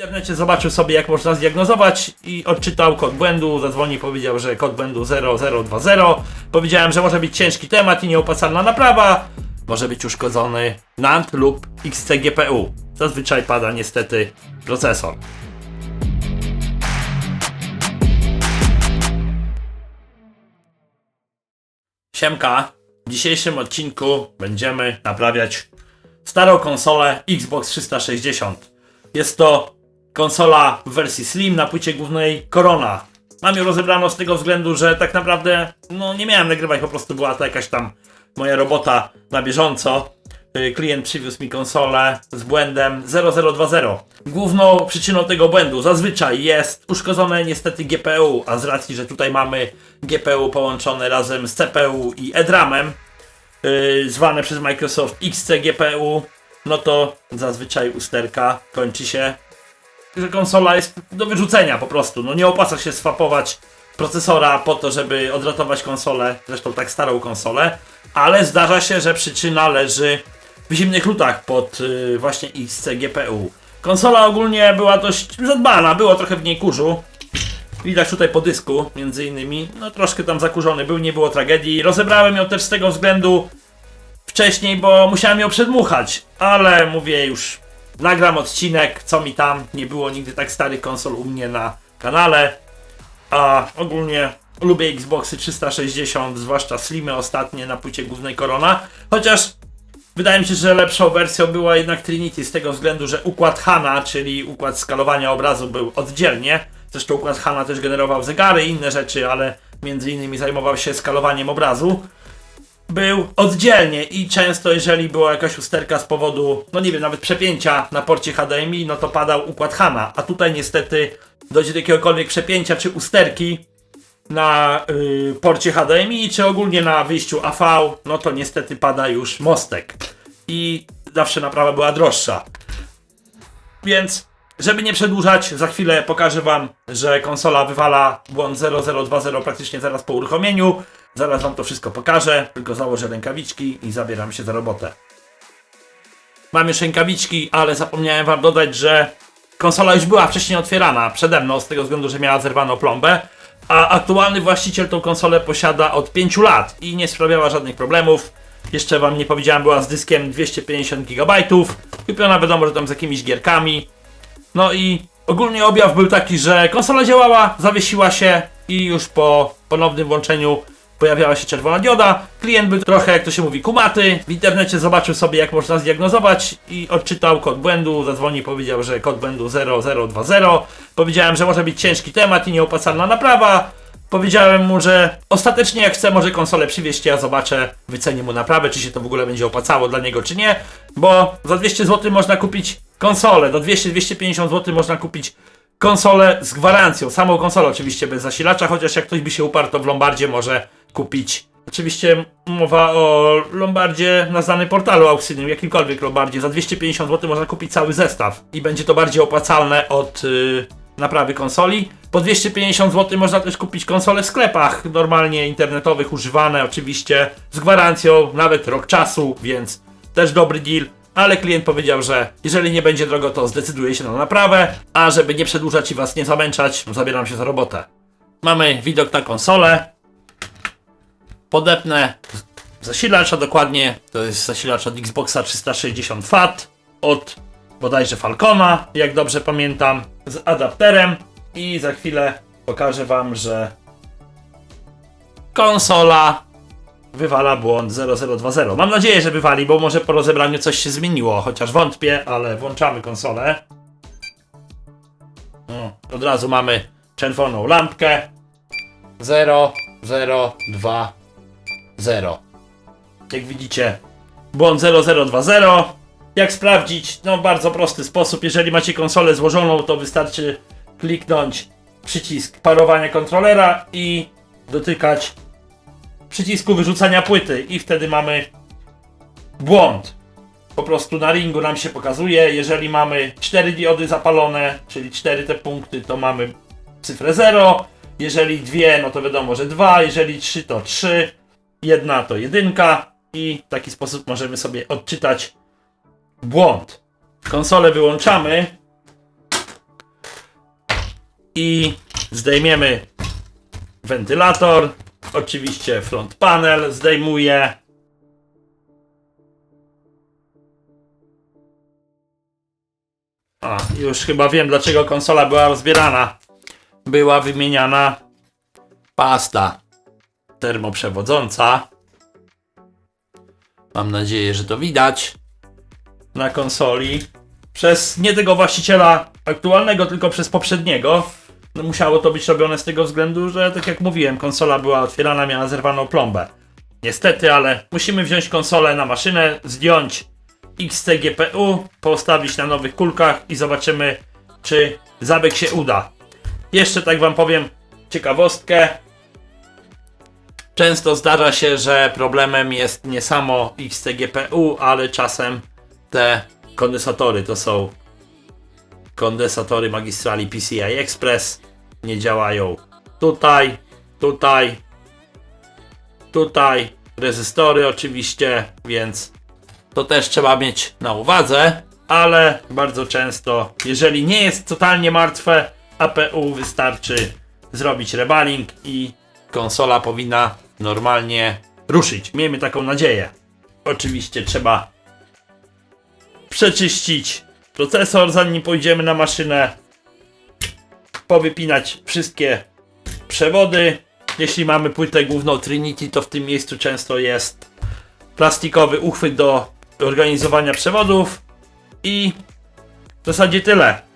internecie zobaczył sobie jak można zdiagnozować i odczytał kod błędu, zadzwonił, powiedział, że kod błędu 0020. Powiedziałem, że może być ciężki temat i nieopłacalna naprawa. Może być uszkodzony NAND lub XCGPU. Zazwyczaj pada niestety procesor. Siemka, w dzisiejszym odcinku będziemy naprawiać starą konsolę Xbox 360. Jest to konsola w wersji Slim na płycie głównej Corona. Mam ją rozebraną z tego względu, że tak naprawdę no nie miałem nagrywać, po prostu była to jakaś tam moja robota na bieżąco. Y, Klient przywiózł mi konsolę z błędem 0020. Główną przyczyną tego błędu zazwyczaj jest uszkodzone niestety GPU, a z racji, że tutaj mamy GPU połączone razem z CPU i EDRAMem, yy, zwane przez Microsoft XCGPU, no to zazwyczaj usterka kończy się, że konsola jest do wyrzucenia po prostu. No nie opłaca się swapować procesora po to, żeby odratować konsolę, zresztą tak starą konsolę, ale zdarza się, że przyczyna leży w zimnych lutach pod yy, właśnie XCGPU. Konsola ogólnie była dość zadbana, było trochę w niej kurzu, Widać tutaj po dysku, między innymi. No troszkę tam zakurzony był, nie było tragedii. Rozebrałem ją też z tego względu wcześniej, bo musiałem ją przedmuchać. Ale mówię już, nagram odcinek, co mi tam. Nie było nigdy tak starych konsol u mnie na kanale. A ogólnie lubię Xboxy 360, zwłaszcza Slimy ostatnie na płycie głównej Corona. Chociaż Wydaje mi się, że lepszą wersją była jednak Trinity z tego względu, że układ HANA, czyli układ skalowania obrazu był oddzielnie. Zresztą układ HANA też generował zegary i inne rzeczy, ale między innymi zajmował się skalowaniem obrazu. Był oddzielnie i często jeżeli była jakaś usterka z powodu, no nie wiem, nawet przepięcia na porcie HDMI, no to padał układ HANA. A tutaj niestety dojdzie do jakiegokolwiek przepięcia czy usterki, na y, porcie HDMI, czy ogólnie na wyjściu AV, no to niestety pada już mostek. I zawsze naprawa była droższa. Więc, żeby nie przedłużać, za chwilę pokażę Wam, że konsola wywala błąd 0020 praktycznie zaraz po uruchomieniu. Zaraz Wam to wszystko pokażę, tylko założę rękawiczki i zabieram się za robotę. Mam już rękawiczki, ale zapomniałem Wam dodać, że konsola już była wcześniej otwierana przede mną, z tego względu, że miała zerwaną plombę a aktualny właściciel tą konsolę posiada od 5 lat i nie sprawiała żadnych problemów. Jeszcze wam nie powiedziałem, była z dyskiem 250 GB, kupiona wiadomo, że tam z jakimiś gierkami. No i ogólnie objaw był taki, że konsola działała, zawiesiła się i już po ponownym włączeniu pojawiała się czerwona dioda. Klient był trochę, jak to się mówi, kumaty. W internecie zobaczył sobie, jak można zdiagnozować i odczytał kod błędu. Zadzwonił, powiedział, że kod błędu 0020. Powiedziałem, że może być ciężki temat i nieopłacalna naprawa. Powiedziałem mu, że ostatecznie jak chce może konsolę przywieźć, ja zobaczę, wycenię mu naprawę, czy się to w ogóle będzie opłacało dla niego, czy nie, bo za 200 zł można kupić konsolę, do 200-250 zł można kupić konsolę z gwarancją, samą konsolę oczywiście bez zasilacza, chociaż jak ktoś by się uparł, to w Lombardzie może kupić. Oczywiście mowa o Lombardzie na znanym portalu aukcyjnym, jakimkolwiek Lombardzie. Za 250 zł można kupić cały zestaw i będzie to bardziej opłacalne od yy, naprawy konsoli. Po 250 zł można też kupić konsole w sklepach normalnie internetowych, używane oczywiście z gwarancją, nawet rok czasu, więc też dobry deal. Ale klient powiedział, że jeżeli nie będzie drogo, to zdecyduje się na naprawę, a żeby nie przedłużać i was nie zamęczać, zabieram się za robotę. Mamy widok na konsolę, podepnę zasilacz, a dokładnie to jest zasilacz od Xboxa 360 FAT od bodajże Falcona, jak dobrze pamiętam, z adapterem i za chwilę pokażę wam, że konsola wywala błąd 0020. Mam nadzieję, że wywali, bo może po rozebraniu coś się zmieniło, chociaż wątpię, ale włączamy konsolę. Od razu mamy czerwoną lampkę. 0, 0, 2, 0. Jak widzicie, błąd 0020. Jak sprawdzić? No, bardzo prosty sposób. Jeżeli macie konsolę złożoną, to wystarczy kliknąć przycisk parowania kontrolera i dotykać przycisku wyrzucania płyty i wtedy mamy błąd. Po prostu na ringu nam się pokazuje, jeżeli mamy 4 diody zapalone, czyli 4 te punkty, to mamy cyfrę 0. Jeżeli dwie, no to wiadomo, że 2, jeżeli 3 to 3, jedna to jedynka i w taki sposób możemy sobie odczytać błąd. Konsolę wyłączamy. i zdejmiemy wentylator. Oczywiście front panel zdejmuję. A, już chyba wiem dlaczego konsola była rozbierana. Była wymieniana pasta termoprzewodząca. Mam nadzieję, że to widać na konsoli. Przez nie tego właściciela aktualnego, tylko przez poprzedniego. No, musiało to być robione z tego względu, że tak jak mówiłem, konsola była otwierana, miała zerwaną plombę. Niestety, ale musimy wziąć konsolę na maszynę, zdjąć XTGPU, postawić na nowych kulkach i zobaczymy, czy zabieg się uda. Jeszcze tak wam powiem ciekawostkę. Często zdarza się, że problemem jest nie samo XTGPU, ale czasem te kondensatory. To są kondensatory magistrali PCI Express. Nie działają tutaj, tutaj, tutaj. Rezystory oczywiście, więc to też trzeba mieć na uwadze, ale bardzo często, jeżeli nie jest totalnie martwe, APU wystarczy zrobić rebaling i konsola powinna normalnie ruszyć. Miejmy taką nadzieję. Oczywiście trzeba przeczyścić procesor zanim pójdziemy na maszynę. Powypinać wszystkie przewody. Jeśli mamy płytę główną Trinity, to w tym miejscu często jest plastikowy uchwyt do organizowania przewodów i w zasadzie tyle.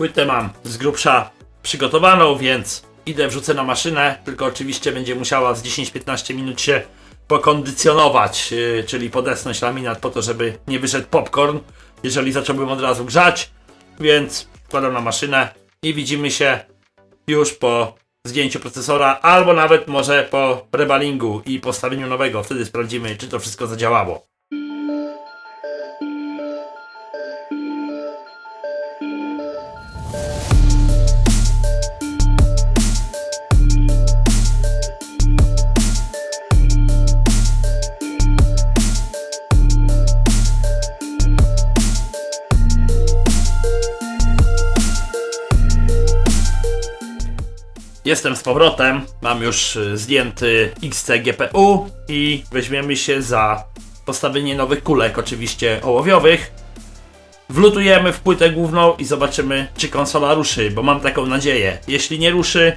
Płytę mam z grubsza przygotowaną, więc idę wrzucę na maszynę, tylko oczywiście będzie musiała z 10-15 minut się pokondycjonować, yy, czyli podesnąć laminat po to, żeby nie wyszedł popcorn, jeżeli zacząłbym od razu grzać, więc wkładam na maszynę i widzimy się już po zdjęciu procesora, albo nawet może po rebalingu i postawieniu nowego, wtedy sprawdzimy, czy to wszystko zadziałało. Jestem z powrotem, mam już y, zdjęty XC-GPU i weźmiemy się za postawienie nowych kulek, oczywiście ołowiowych. Wlutujemy w płytę główną i zobaczymy, czy konsola ruszy, bo mam taką nadzieję. Jeśli nie ruszy,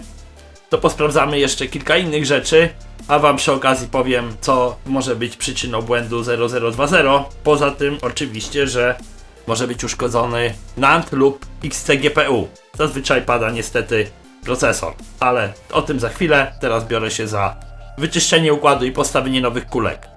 to posprawdzamy jeszcze kilka innych rzeczy, a wam przy okazji powiem, co może być przyczyną błędu 0020. Poza tym, oczywiście, że może być uszkodzony NAND lub XC-GPU. Zazwyczaj pada niestety procesor, ale o tym za chwilę. Teraz biorę się za wyczyszczenie układu i postawienie nowych kulek.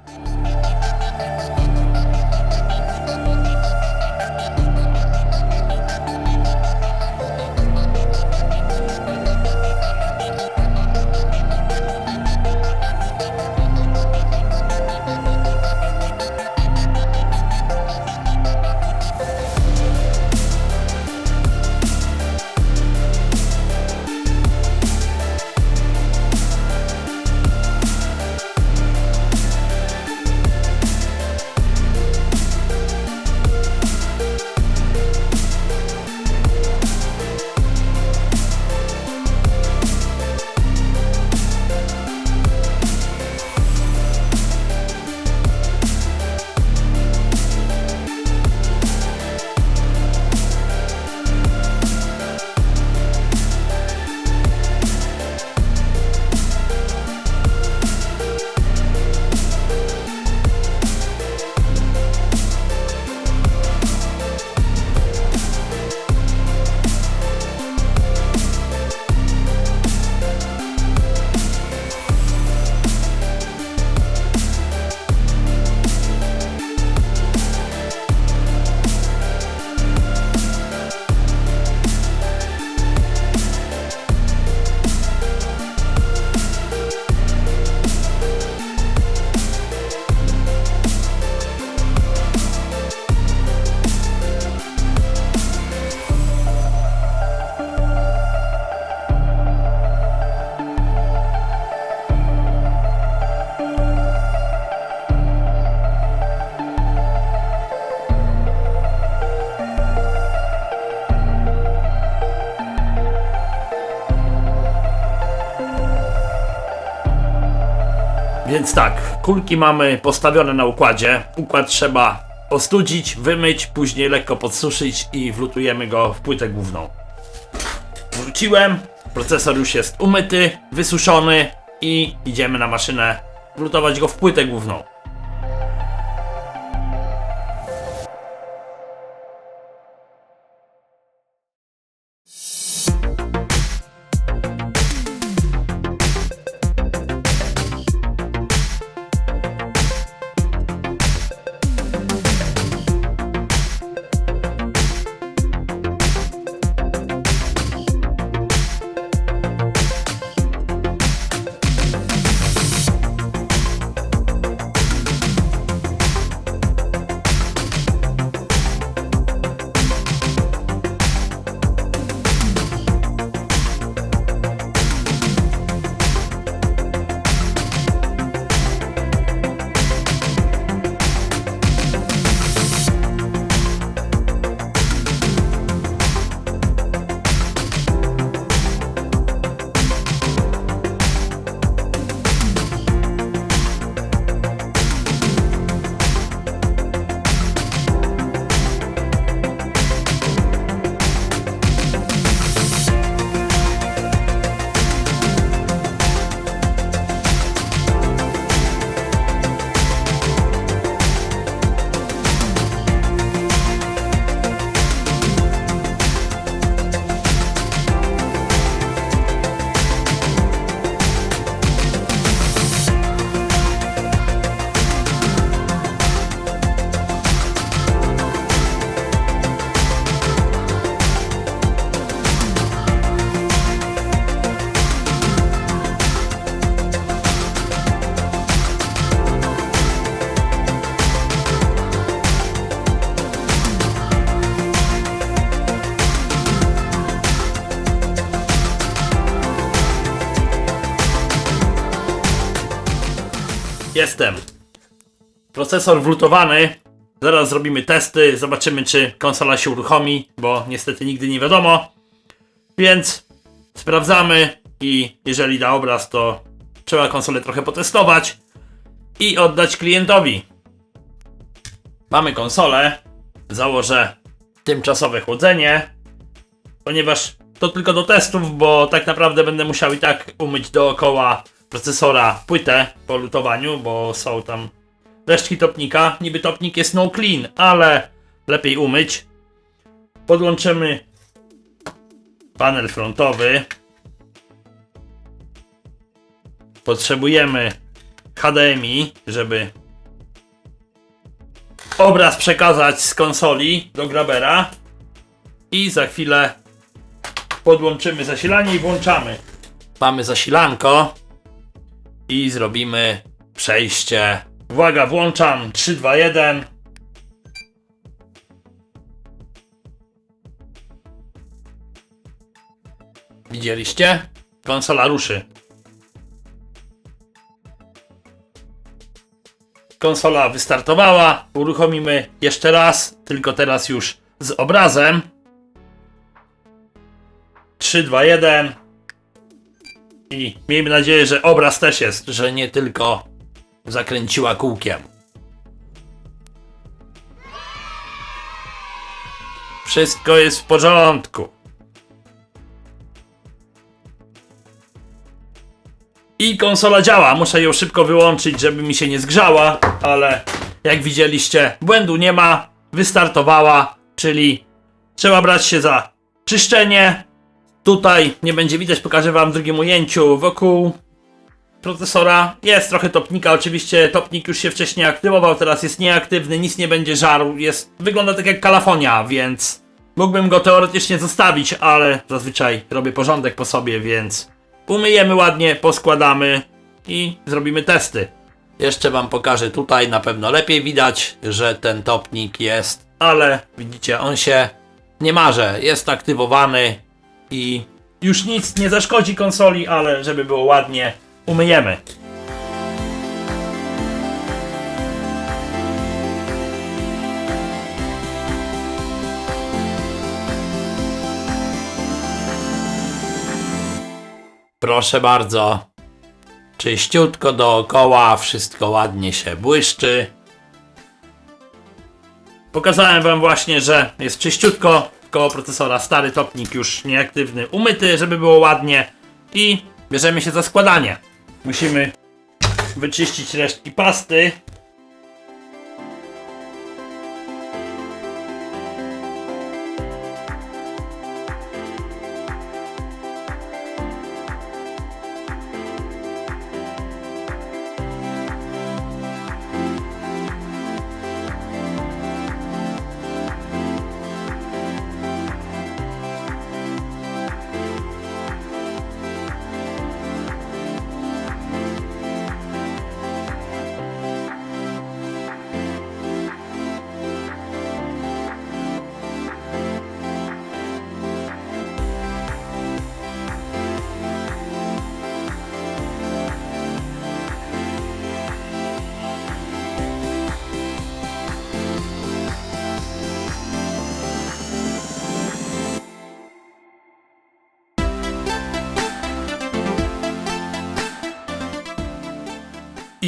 Więc tak, kulki mamy postawione na układzie. Układ trzeba ostudzić, wymyć, później lekko podsuszyć i wlutujemy go w płytę główną. Wróciłem, procesor już jest umyty, wysuszony i idziemy na maszynę wlutować go w płytę główną. Jestem. Procesor wlutowany. Zaraz zrobimy testy, zobaczymy czy konsola się uruchomi, bo niestety nigdy nie wiadomo. Więc sprawdzamy i jeżeli da obraz, to trzeba konsolę trochę potestować i oddać klientowi. Mamy konsolę. Założę tymczasowe chłodzenie, ponieważ to tylko do testów, bo tak naprawdę będę musiał i tak umyć dookoła procesora płytę po lutowaniu, bo są tam resztki topnika. Niby topnik jest no clean, ale lepiej umyć. Podłączymy panel frontowy. Potrzebujemy HDMI, żeby obraz przekazać z konsoli do grabera. I za chwilę podłączymy zasilanie i włączamy. Mamy zasilanko i zrobimy przejście. Uwaga, włączam 3, 2, 1. Widzieliście? Konsola ruszy. Konsola wystartowała. Uruchomimy jeszcze raz, tylko teraz już z obrazem. 3, 2, 1. I miejmy nadzieję, że obraz też jest, że nie tylko zakręciła kółkiem. Wszystko jest w porządku. I konsola działa. Muszę ją szybko wyłączyć, żeby mi się nie zgrzała, ale jak widzieliście, błędu nie ma. Wystartowała, czyli trzeba brać się za czyszczenie, Tutaj nie będzie widać, pokażę wam w drugim ujęciu. Wokół procesora jest trochę topnika. Oczywiście topnik już się wcześniej aktywował, teraz jest nieaktywny, nic nie będzie żarł. Jest, wygląda tak jak kalafonia, więc mógłbym go teoretycznie zostawić, ale zazwyczaj robię porządek po sobie, więc umyjemy ładnie, poskładamy i zrobimy testy. Jeszcze wam pokażę tutaj, na pewno lepiej widać, że ten topnik jest, ale widzicie, on się nie marze, jest aktywowany, i już nic nie zaszkodzi konsoli, ale żeby było ładnie, umyjemy. Proszę bardzo. Czyściutko dookoła, wszystko ładnie się błyszczy. Pokazałem wam właśnie, że jest czyściutko koło procesora, stary topnik już nieaktywny, umyty, żeby było ładnie i bierzemy się za składanie. Musimy wyczyścić resztki pasty.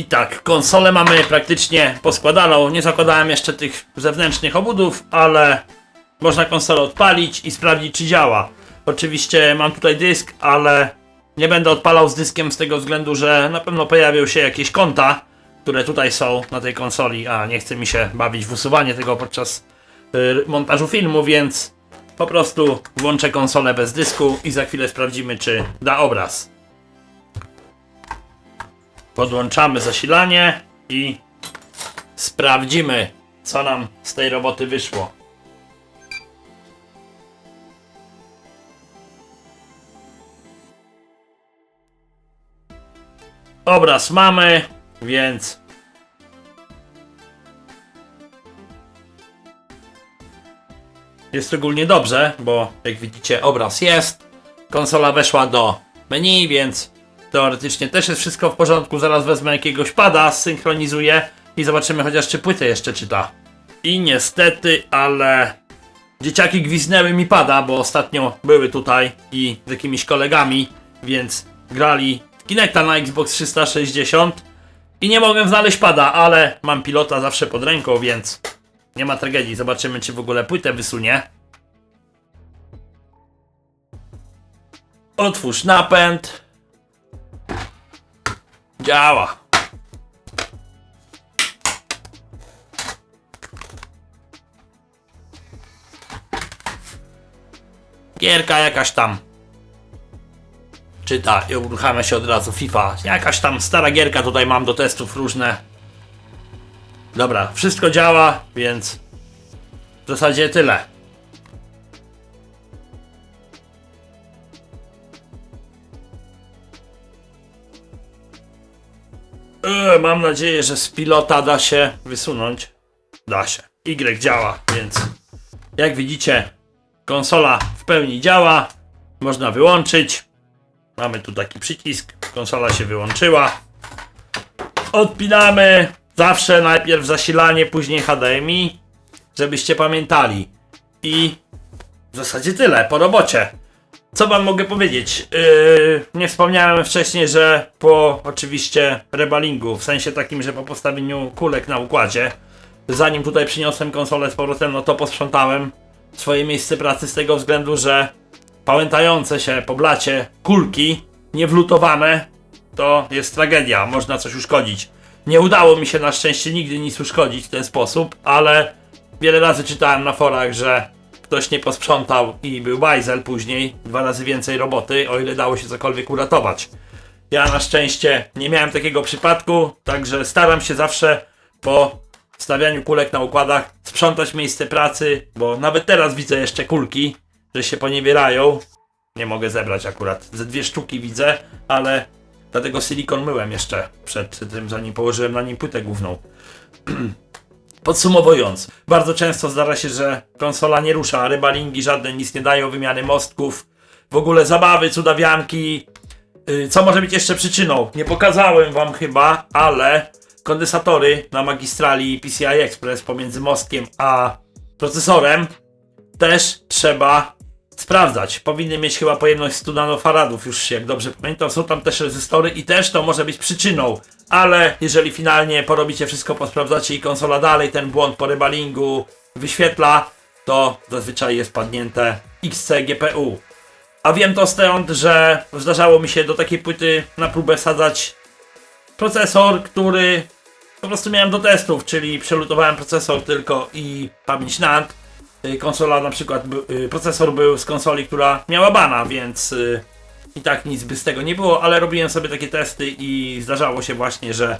Tak, konsolę mamy praktycznie poskładaną. Nie zakładałem jeszcze tych zewnętrznych obudów, ale można konsolę odpalić i sprawdzić, czy działa. Oczywiście mam tutaj dysk, ale nie będę odpalał z dyskiem z tego względu, że na pewno pojawią się jakieś konta, które tutaj są na tej konsoli, a nie chce mi się bawić w usuwanie tego podczas y, montażu filmu, więc po prostu włączę konsolę bez dysku i za chwilę sprawdzimy, czy da obraz. Podłączamy zasilanie i sprawdzimy, co nam z tej roboty wyszło. Obraz mamy, więc jest ogólnie dobrze, bo jak widzicie obraz jest. Konsola weszła do menu, więc teoretycznie też jest wszystko w porządku. Zaraz wezmę jakiegoś pada, synchronizuję i zobaczymy chociaż czy płytę jeszcze czyta. I niestety, ale dzieciaki gwiznęły mi pada, bo ostatnio były tutaj i z jakimiś kolegami, więc grali w Kinecta na Xbox 360 i nie mogłem znaleźć pada, ale mam pilota zawsze pod ręką, więc nie ma tragedii. Zobaczymy, czy w ogóle płytę wysunie. Otwórz napęd. Działa. Gierka jakaś tam. Czyta i uruchamia się od razu FIFA. Jakaś tam stara gierka tutaj mam do testów różne. Dobra, wszystko działa, więc w zasadzie tyle. Mam nadzieję, że z pilota da się wysunąć. Da się. Y działa, więc jak widzicie, konsola w pełni działa. Można wyłączyć. Mamy tu taki przycisk. Konsola się wyłączyła. Odpinamy. Zawsze najpierw zasilanie, później HDMI. Żebyście pamiętali. I w zasadzie tyle po robocie. Co wam mogę powiedzieć? Yy, nie wspomniałem wcześniej, że po oczywiście rebalingu, w sensie takim, że po postawieniu kulek na układzie, zanim tutaj przyniosłem konsolę z powrotem, no to posprzątałem swoje miejsce pracy z tego względu, że pałętające się po blacie kulki, niewlutowane, to jest tragedia, można coś uszkodzić. Nie udało mi się na szczęście nigdy nic uszkodzić w ten sposób, ale wiele razy czytałem na forach, że ktoś nie posprzątał i był bajzel później, dwa razy więcej roboty, o ile dało się cokolwiek uratować. Ja na szczęście nie miałem takiego przypadku, także staram się zawsze po stawianiu kulek na układach sprzątać miejsce pracy, bo nawet teraz widzę jeszcze kulki, że się poniewierają. Nie mogę zebrać akurat. Ze dwie sztuki widzę, ale dlatego silikon myłem jeszcze przed tym, zanim położyłem na nim płytę główną. Podsumowując, bardzo często zdarza się, że konsola nie rusza, rybalingi żadne nic nie dają, wymiany mostków, w ogóle zabawy, cudawianki. Yy, Co może być jeszcze przyczyną? Nie pokazałem wam chyba, ale kondensatory na magistrali PCI Express pomiędzy mostkiem a procesorem też trzeba sprawdzać. Powinny mieć chyba pojemność 100 nanofaradów, już jak dobrze pamiętam. Są tam też rezystory i też to może być przyczyną. Ale jeżeli finalnie porobicie wszystko, posprawdzacie i konsola dalej ten błąd po rebalingu wyświetla, to zazwyczaj jest padnięte XC GPU. A wiem to stąd, że zdarzało mi się do takiej płyty na próbę wsadzać procesor, który po prostu miałem do testów, czyli przelutowałem procesor tylko i pamięć NAND. Y, Konsola na przykład, y, procesor był z konsoli, która miała bana, więc y, i tak nic by z tego nie było, ale robiłem sobie takie testy i zdarzało się właśnie, że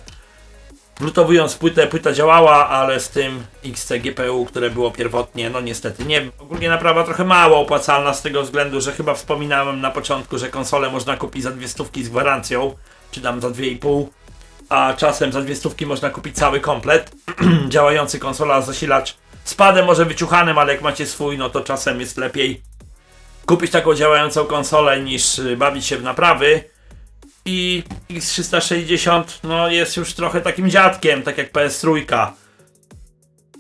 Lutowując płytę, płyta działała, ale z tym XC GPU, które było pierwotnie, no niestety nie. Ogólnie naprawa trochę mało opłacalna z tego względu, że chyba wspominałem na początku, że konsolę można kupić za dwie stówki z gwarancją, czy tam za dwie i pół, a czasem za dwie stówki można kupić cały komplet. Działający konsola, zasilacz z padem może wyciuchanym, ale jak macie swój, no to czasem jest lepiej kupić taką działającą konsolę niż y, bawić się w naprawy i X360 no jest już trochę takim dziadkiem, tak jak PS3.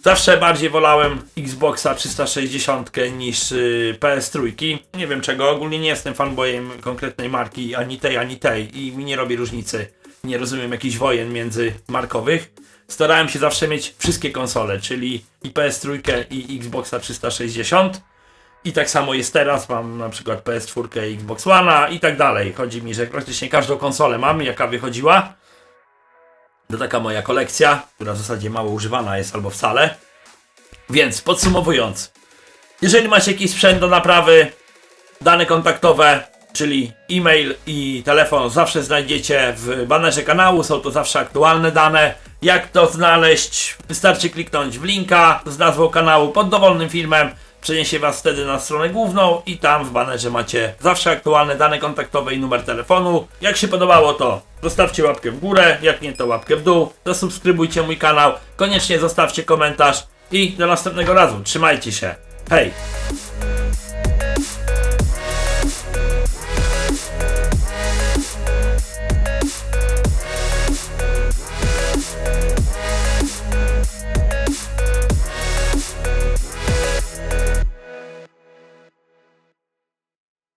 Zawsze bardziej wolałem Xboxa 360 niż y, PS3. Nie wiem czego, ogólnie nie jestem fanboyem konkretnej marki, ani tej, ani tej i mi nie robi różnicy. Nie rozumiem jakichś wojen międzymarkowych. Starałem się zawsze mieć wszystkie konsole, czyli i PS3 i Xboxa 360. I tak samo jest teraz, mam na przykład PS4 i Xbox One i tak dalej. Chodzi mi, że praktycznie każdą konsolę mam, jaka wychodziła. To taka moja kolekcja, która w zasadzie mało używana jest albo wcale. Więc podsumowując, jeżeli macie jakiś sprzęt do naprawy, dane kontaktowe, czyli e-mail i telefon zawsze znajdziecie w banerze kanału, są to zawsze aktualne dane. Jak to znaleźć? Wystarczy kliknąć w linka z nazwą kanału pod dowolnym filmem. Przeniesie Was wtedy na stronę główną i tam w banerze macie zawsze aktualne dane kontaktowe i numer telefonu. Jak się podobało to zostawcie łapkę w górę, jak nie to łapkę w dół. Zasubskrybujcie mój kanał, koniecznie zostawcie komentarz i do następnego razu. Trzymajcie się. Hej!